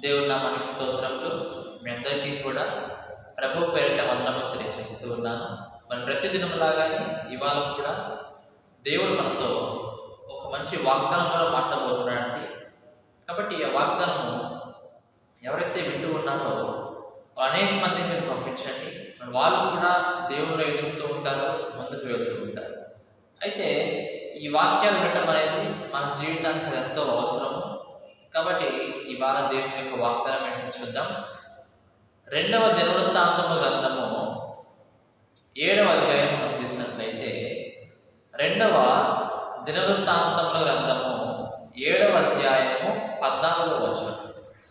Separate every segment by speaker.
Speaker 1: దేవుడు నామానికి స్తోత్రములు. మీ అందరికీ కూడా ప్రభు పేరిట వందనము తెలియజేస్తూ ఉన్నాను. మరి ప్రతిదినం లాగానే ఇవాళ కూడా దేవుడు మనతో ఒక మంచి వాగ్దానంతో మాట్లాడబోతున్నాడండి. కాబట్టి ఆ వాగ్దానము ఎవరైతే వింటూ ఉన్నారో అనేక మందికి మీరు పంపించండి. మరి వాళ్ళు కూడా దేవుళ్ళు ఎదుగుతూ ఉంటారు ముందుకు వెళ్తూ ఉంటారు. అయితే ఈ వాక్యాలు వినటం అనేది మన జీవితానికి అది ఎంతో అవసరము. కాబట్టి ఇవాళ దేవుని యొక్క వాగ్దానం ఏంటో చూద్దాం. రెండవ దినవృత్తాంతము గ్రంథము ఏడవ అధ్యాయం మనం తీసినట్లయితే రెండవ దినవృత్తాంతముల గ్రంథము ఏడవ అధ్యాయము పద్నాలుగో వచనం.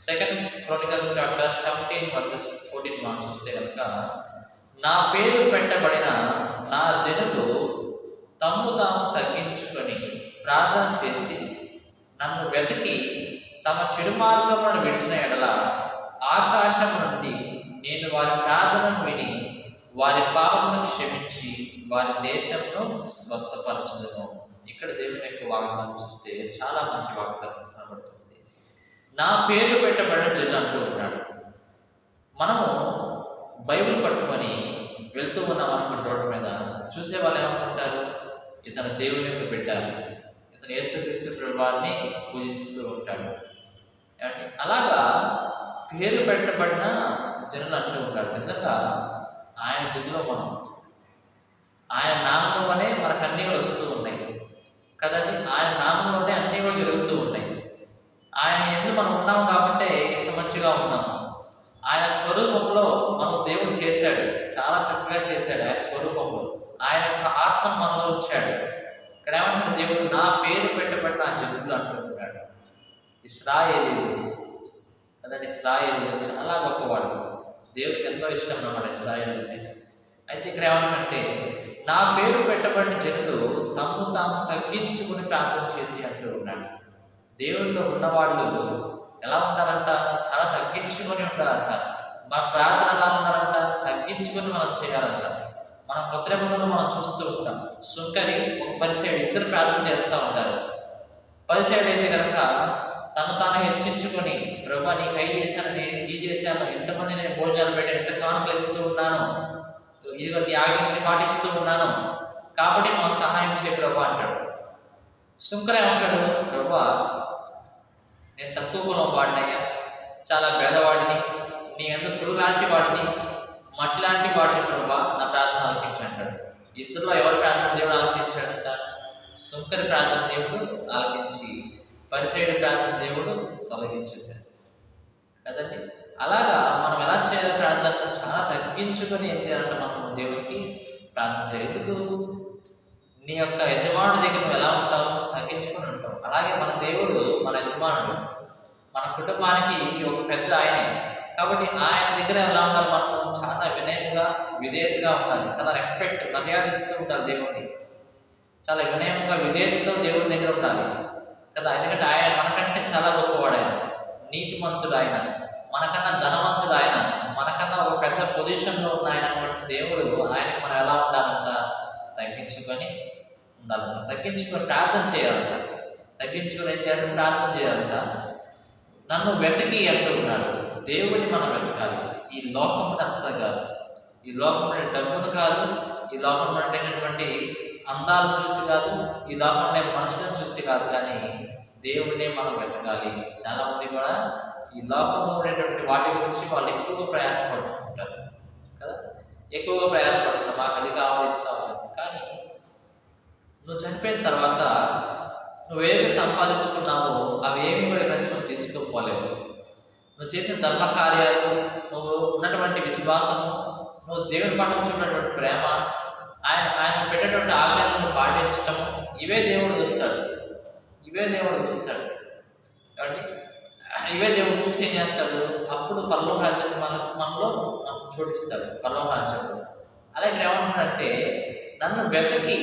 Speaker 1: Second chronicles chapter seventeen verses fourteen మనం చూస్తే కనుక నా పేరు పెట్టబడిన నా జనులు తమ్ము తాము తగ్గించుకొని ప్రార్థన చేసి నన్ను వెతికి తమ చెడు మార్గములను విడిచిన ఎడల ఆకాశం నుండి నేను వారి ప్రార్థనను విని వారి పాపమును క్షమించి వారి దేశంలో స్వస్థపరచదును. ఇక్కడ దేవుని యొక్క వాగ్దానం చూస్తే చాలా మంచి వాగ్దానం కనబడుతుంది. నా పేరు పెట్టబడిన జిల్లా అంటూ ఉన్నాడు మనము బైబిల్ పట్టుకొని వెళ్తూ ఉన్నాం అనుకున్న రోడ్డు మీద. చూసే వాళ్ళు ఏమనుకుంటారు? ఇతను దేవుని యొక్క బిడ్డ. ఇతను యేసుక్రీస్తు ప్రభువారిని పూజిస్తూ ఉంటాడు. అలాగా పేరు పెట్టబడిన జనులు అంటూ ఉంటారు. నిజంగా ఆయన జనులో మనం. ఆయన నామంలోనే మనకు అన్నీ కూడా వస్తూ ఉన్నాయి. కదండి? ఆయన నామంలోనే అన్నీ కూడా జరుగుతూ ఉన్నాయి. ఆయన ఎందుకు మనం ఉన్నాం కాబట్టి ఇంత మంచిగా ఉన్నాం. ఆయన స్వరూపంలో మనం దేవుడు చేశాడు. చాలా చక్కగా చేశాడు ఆయన స్వరూపంలో. ఆయన యొక్క ఆత్మ మనలో వచ్చాడు ఇక్కడ ఏమంటాడు దేవుడు నా పేరు పెట్టబడిన ఆ జనులు అంటున్నాడు. ఇస్రాయేలీలు. కదండి ఇస్రాయేలీలు చాలా గొప్పవాడు దేవుడికి ఎంతో ఇష్టం అన్నమాట ఇస్రాయేలు అంటే అయితే ఇక్కడ ఏమంటే నా పేరు పెట్టబడిన జనులు తమ్ము తాము తగ్గించుకుని ప్రార్థన చేసి అంటూ ఉన్నాడు. దేవుడిలో ఉన్నవాళ్ళు ఎలా ఉంటారంట చాలా తగ్గించుకొని ఉంటారంట మా ప్రార్థన ఎలా ఉన్నారంట తగ్గించుకొని మనం చేయాలంట. మనం కృత్రిమంగా మనం చూస్తూ ఉంటాం. సుంకరి ఒక పరిసైడు ఇద్దరు ప్రార్థన చేస్తూ ఉంటారు. పరిసైడు అయితే కనుక తను తాను హెచ్చించుకొని ప్రభా నీకు హై చేశాను నేను ఈ చేశాను. ఎంతమంది నేను భోజనాలు పెట్టాను ఎంత కానుకలు ఇస్తూ ఉన్నాను? ఇదిగో నీ ఆజ్ఞని పాటిస్తూ ఉన్నాను. కాబట్టి మాకు సహాయం చేయ ప్రభా అంటాడు. శుంకర ఏమంటాడు? ప్రభా నేను తక్కువ కులం వాడినయ్యా. చాలా పేదవాడిని. నీ ఎందుకు పురుగు లాంటి వాడిని. ఇద్దరులో ఎవరి ప్రార్థన దేవుడు ఆలకించాడంట? సుంకరి ప్రార్థన దేవుడు ఆలకించి పరిచయుడి ప్రార్థన దేవుడు తొలగించేశాడు. కదండి? అలాగా మనం ఎలా చేయాలి ప్రార్థన చాలా తగ్గించుకొని ఏం చేయాలంటే మనం దేవుడికి ప్రార్థన చేయాలి. ఎందుకు? నీ యొక్క యజమానుడి దగ్గర నువ్వు ఎలా ఉంటావు? తగ్గించుకొని ఉంటావు. అలాగే మన దేవుడు మన యజమానుడు మన కుటుంబానికి ఒక పెద్ద ఆయనే. కాబట్టి ఆయన దగ్గర ఎలా ఉండాలి మనం? చాలా వినయంగా విధేయతగా ఉండాలి. చాలా రెస్పెక్ట్ మర్యాదిస్తూ ఉండాలి దేవుడిని చాలా వినయంగా విధేయతతో దేవుడి దగ్గర ఉండాలి. కదా ఎందుకంటే ఆయన మనకంటే చాలా గొప్పవాడు ఆయన. నీతిమంతుడు ఆయన. మనకన్నా ధనవంతుడు ఆయన. మనకన్నా ఒక పెద్ద పొజిషన్లో ఉన్న ఆయన అటువంటి దేవుడు ఆయనకు మనం ఎలా ఉండాలంట? తగ్గించుకొని ఉండాలంట. తగ్గించుకొని ప్రార్థన చేయాలంట. తగ్గించుకొని ఏం చేయాలంటే ప్రార్థన చేయాలంట. నన్ను వెతకి అంటూ ఉన్నాడు. దేవుడిని మనం వెతకాలి. ఈ లోకమును అస్సలు కాదు. ఈ లోకంలో డబ్బును కాదు. ఈ లోకంలో ఉండేటటువంటి అందాలను చూసి కాదు. ఈ లోకంలో మనుషులను చూసి కాదు. కానీ దేవుడిని మనం వెతకాలి. చాలా మంది కూడా ఈ లోకంలో ఉండేటువంటి వాటి గురించి వాళ్ళు ఎక్కువగా ప్రయాసపడుతుంటారు. కదా? ఎక్కువగా ప్రయాసపడుతున్నారు మాకు అది కావాలి ఇది కావాలి కానీ నువ్వు చనిపోయిన తర్వాత నువ్వేమి సంపాదించుకున్నావో అవేమి కూడా నచ్చుకొని తీసుకుపోలేవు. నువ్వు చేసిన ధర్మ కార్యాలు నువ్వు ఉన్నటువంటి విశ్వాసము నువ్వు దేవుని పట్ల చూసినటువంటి ప్రేమ ఆయన ఆయన పెట్టేటువంటి ఆజ్ఞలను పాటించటము ఇవే దేవుడు చూస్తాడు. ఇవే దేవుడు చూస్తాడు. కాబట్టి ఇవే దేవుడు చూసి ఏం చేస్తాడు? అప్పుడు పర్లోక రాజ్యం మన మనలో మనకు చోటిస్తాడు పర్లోక అలా అలాగే ఏమంటున్నాడంటే నన్ను వెతకి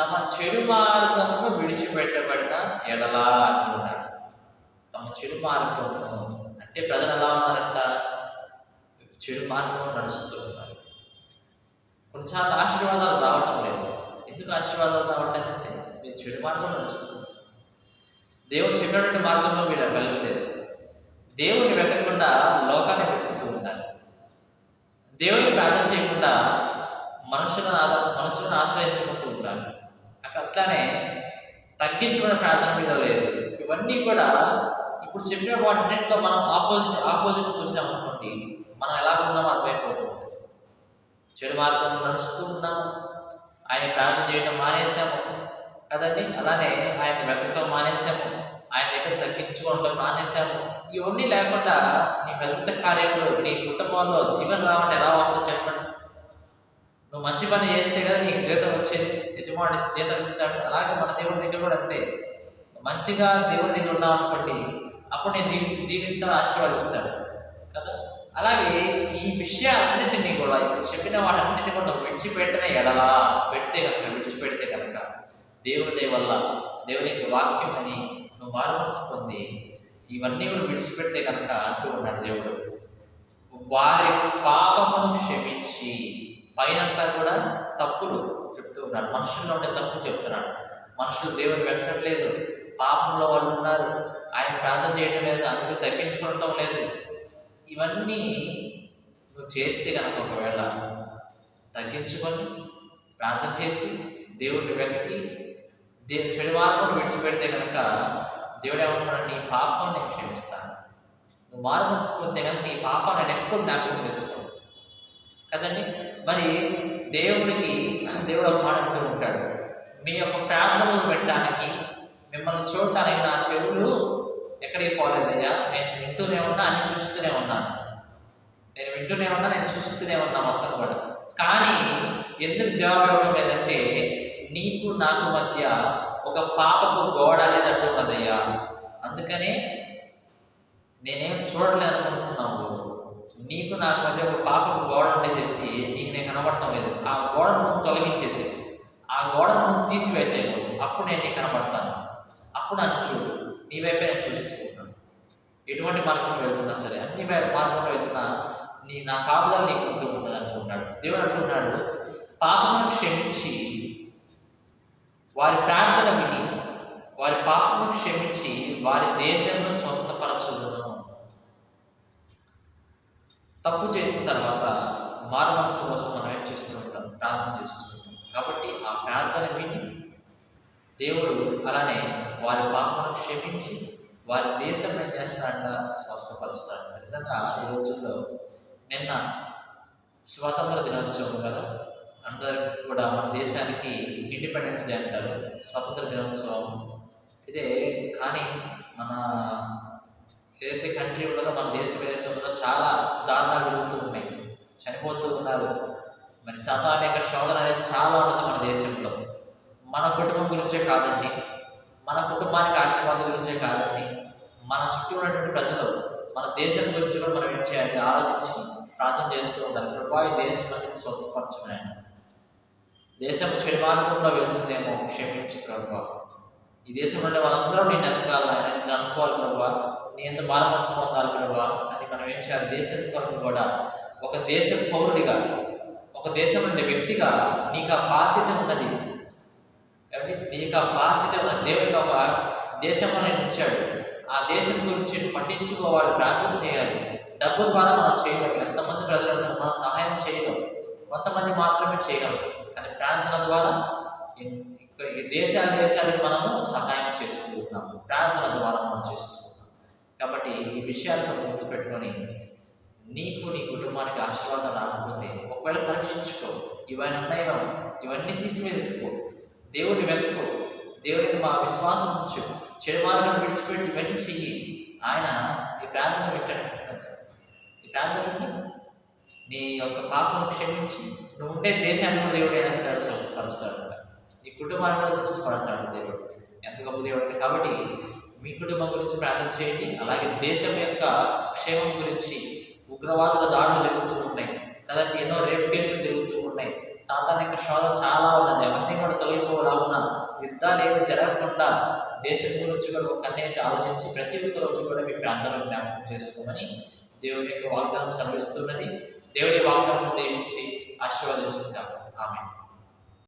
Speaker 1: తమ చెడు మార్గమును విడిచిపెట్టబడిన ఎడలా అంటున్నాడు తమ చెడు మార్గమును అంటే ప్రజలు ఎలా ఉన్నారంట? చెడు మార్గంలో నడుస్తూ ఉన్నారు. కొన్నిసార్లు ఆశీర్వాదాలు రావటం లేదు. ఎందుకు ఆశీర్వాదాలు రావట్లేదంటే మీరు చెడు మార్గంలో నడుస్తుంది దేవుడు చెప్పినటువంటి మార్గంలో మీరు వెళ్ళట్లేదు. దేవుడిని వెతకకుండా లోకాన్ని వెతుకుతూ ఉన్నారు. దేవుడిని ప్రార్థన చేయకుండా మనుషులను ఆదా మనుషులను ఆశ్రయించుకుంటూ ఉంటారు అట్లానే తగ్గించుకునే ప్రార్థన మీద లేదు. ఇవన్నీ కూడా ఇప్పుడు చెప్పిన వాటిన్నింటిలో మనం ఆపోజిట్ ఆపోజిట్ చూసామనుకోండి మనం ఎలా ఉన్నామో అర్థమైపోతూ ఉంటుంది. చెడు మార్గంలో నడుస్తూ ఉన్నాము. ఆయన ప్రార్థన చేయడం మానేసాము కదండి? అలానే ఆయన వెతకడం మానేసాము ఆయన దగ్గర తగ్గించుకోవడం మానేశాము. ఇవన్నీ లేకుండా నీ పెద్ద కార్యంలో నీ కుటుంబంలో జీవన రావడం ఎలా వస్తుంది చెప్పండి? నువ్వు మంచి పని చేస్తే కదా నీకు జీతం వచ్చేది. యజమాని జీతం ఇస్తాడు. అలాగే మన దేవుడి దగ్గర కూడా అంతే. మంచిగా దేవుడి దగ్గర ఉన్నావు అనుకోండి అప్పుడు నేను దీవి దీవిస్తాను ఆశీర్వాదిస్తాను. కదా? అలాగే ఈ విషయాలన్నింటినీ కూడా ఇప్పుడు చెప్పిన వాటన్నింటినీ కూడా నువ్వు విడిచిపెట్టిన ఎడలా? పెడితే కనుక విడిచిపెడితే కనుక దేవుడి వల్ల దేవుని యొక్క వాక్యం అని నువ్వు మారుమనసు పొంది ఇవన్నీ కూడా విడిచిపెడితే కనుక అంటూ ఉన్నాడు దేవుడు. వారి పాపమును క్షమించి పైనంతా కూడా తప్పులు చెప్తూ ఉన్నాడు. మనుషుల్లో ఉండే తప్పులు చెప్తున్నాడు. మనుషులు దేవుని వెతకట్లేదు. పాపంలో వాళ్ళు ఉన్నారు. ఆయన ప్రార్థన చేయటం లేదు అందుకు తగ్గించుకోవటం లేదు. ఇవన్నీ నువ్వు చేస్తే కనుక ఒకవేళ తగ్గించుకొని ప్రార్థన చేసి దేవుడిని వెతికి దేవు చెడు మార్గం విడిచిపెడితే కనుక దేవుడు ఏమంటున్నాడు? నీ పాపం నేను క్షమిస్తాను. నువ్వు మారు మనసు కనుక నీ పాపం నేను ఎప్పుడు జ్ఞాపకం చేసుకోను కదండి? మరి దేవుడికి దేవుడు ఒక మాట అంటూ ఉంటాడు. మీ యొక్క ప్రార్థనలు పెట్టడానికి మిమ్మల్ని చూడటానికి నా చెవులు ఎక్కడికి పోలేదయ్యా? నేను వింటూనే ఉన్నా అన్ని చూస్తూనే ఉన్నాను నేను వింటూనే ఉన్నా నేను చూస్తూనే ఉన్నా మొత్తం కూడా. కానీ ఎందుకు జవాబు ఇవ్వడం లేదంటే నీకు నాకు మధ్య ఒక పాపపు గోడ అనేది అడ్డు అందుకనే నేనేం చూడలేదు అనుకుంటున్నావు. నీకు నాకు మధ్య ఒక పాపపు గోడ ఉండేసేసి నీకు నేను కనబడటం లేదు. ఆ గోడను తొలగించేసి ఆ గోడను తీసివేసాను అప్పుడు నేను నీకు కనబడతాను. అప్పుడు నన్ను చూడు. నీ వైపే చూస్తూ ఉన్నాను ఎటువంటి మార్గంలో వెళ్తున్నా సరే అన్ని మార్గంలో వెళ్తున్నా నీ నా కాపుదల నీకు ఉంటూ ఉండదు అనుకుంటున్నాడు దేవుడు అంటున్నాడు పాపమును క్షమించి వారి ప్రార్థన విని వారి పాపమును క్షమించి వారి దేశంలో స్వస్థపరచుదును. తప్పు చేసిన తర్వాత మారు మనసు కోసం మనమే చూస్తూ ఉంటాం ప్రార్థన చేస్తూ ఉంటాం. కాబట్టి ఆ ప్రార్థన విని దేవుడు అలానే వారి పాపను క్షమించి వారి దేశం ఏం చేస్తాడంట? స్వస్థపరుస్తాడు నిజంగా ఈ రోజుల్లో నిన్న స్వాతంత్ర దినోత్సవం కదా? అందరికి కూడా మన దేశానికి ఇండిపెండెన్స్ డే అంటారు. స్వాతంత్ర దినోత్సవం. ఇదే కానీ మన ఏదైతే కంట్రీ ఉన్నదో మన దేశం ఏదైతే ఉన్నదో చాలా దారుణాలు జరుగుతూ ఉన్నాయి. చనిపోతూ ఉన్నారు. మరి సాతాన్ యొక్క శోధన అనేది చాలా ఉన్నది మన దేశంలో. మన కుటుంబం గురించే కాదండి. మన కుటుంబానికి ఆశీర్వాదం గురించే కాదండి. మన చుట్టూ ఉన్నటువంటి ప్రజలు మన దేశం గురించి కూడా మనం ఏం చేయాలి? ఆలోచించి ప్రార్థన చేస్తూ ఉండాలి. ప్రభా దేశ దేశం ప్రజలు స్వస్థపరచున్నాయని దేశం క్షేమార్గంలో వెళ్తుందేమో క్షమించు ప్రభా. ఈ దేశంలో వాళ్ళందరూ నేను ఎతకాలి ఆయన నేను అనుకోవాలి ప్రభా. నీ ఎంత బాధ మనసు పొందాలి ప్రభా. అని మనం ఏం చేయాలి? దేశం కొరకు కూడా ఒక దేశ పౌరుడిగా ఒక దేశం ఉండే వ్యక్తిగా నీకు ఆ బాధ్యత ఉన్నది. కాబట్టి నీకు ఆ బాధ్యత దేవుడు ఒక దేశం నేను ఇచ్చాడు ఆ దేశం గురించి పట్టించుకోవాలి ప్రార్థన చేయాలి. డబ్బు ద్వారా మనం చేయలేం. ఎంతమంది ప్రజలు మనం సహాయం చేయలేం కొంతమంది మాత్రమే చేయగలం. కానీ ప్రార్థన ద్వారా దేశాల దేశాలకు మనము సహాయం చేస్తూ ఉన్నాము ప్రార్థన ద్వారా మనం చేస్తూ ఉన్నాం కాబట్టి ఈ విషయాలను గుర్తుపెట్టుకొని నీకు నీ కుటుంబానికి ఆశీర్వాదం రాకపోతే ఒకవేళ పరీక్షించుకో. ఇవన్నీ ఉన్నాయేమో ఇవన్నీ తీసివేసుకో దేవుడిని వెతుకో దేవుడిని మా విశ్వాసం ఉంచు. చెడు మార్గం విడిచిపెట్టి ఇవన్నీ చెయ్యి. ఆయన ఈ ప్రార్థన వింటాడు ఈ ప్రాంతం నీ యొక్క పాపను క్షమించి నువ్వు ఉండే దేశాన్ని కూడా దేవుడు ఏం చేస్తాడు? స్వస్థపరుస్తాడు నీ కుటుంబాన్ని కూడా స్వస్థపరుస్తాడు దేవుడు. ఎంత గొప్ప దేవుడు కాబట్టి మీ కుటుంబం గురించి ప్రార్థన చేయండి. అలాగే దేశం యొక్క క్షేమం గురించి ఉగ్రవాదుల దాడులు జరుగుతూ ఉన్నాయి. కదండి ఎన్నో రేప్ కేసులు జరుగుతూ సాధారణ సాతాన్ యొక్క చాలా ఉన్నది. అవన్నీ కూడా తొలగిపోలాగున యుద్ధాలు ఏమి జరగకుండా దేశం గురించి కూడా ఒక కన్నేసి ఆలోచించి ప్రతి ఒక్క రోజు కూడా మీ ప్రాంతాలను జ్ఞాపకం చేసుకోమని దేవుని యొక్క వాగ్దానం సమర్పిస్తున్నది. దేవుని వాగ్దానం దీవించి ఆశీర్వదించుకుంటాం ఆమె